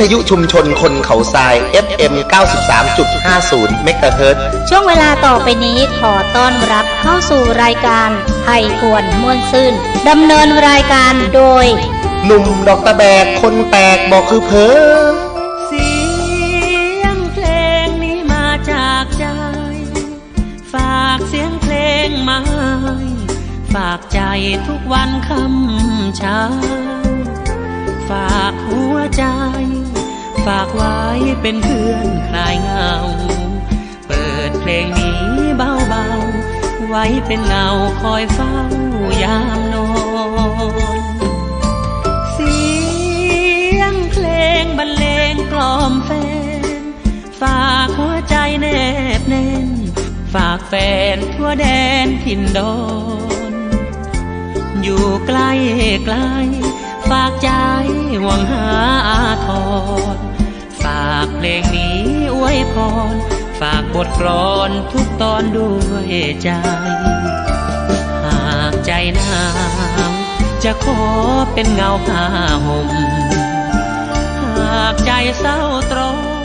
ทยุชุมชนคนเขาทราย FM 93.50เมกะเฮิรตซ์ช่วงเวลาต่อไปนี้ขอต้อนรับเข้าสู่รายการไทยพวนม่วนซื่นดำเนินรายการโดย หนุ่มดอกตะแบกคนแปลกบอกคือเพอเสียงเพลงนี้มาจากใจ ฝากเสียงเพลงมาให้ฝากใจทุกวันคำเช้าฝากหัว ใจ ฝากไว้เป็นเพื่อนคลายเหงา เปิดเพลงนี้เบาๆ ไว้เป็นเงาคอยเฝ้ายามนอนเสียงเพลงบรรเลงกล่อมแฟน ฝากหัวใจแนบแน่น ฝากแฟนทั่วแดนถิ่นดอนอยู่ใกล้ไกลฝากใจหวังหา ร ฝากเพลงนี้อวยพร ฝากบทกลอนทุกตอนด้วยใจ หากใจหนาวจะขอเป็นเงาผ้าห่ม หากใจเศร้าตรอม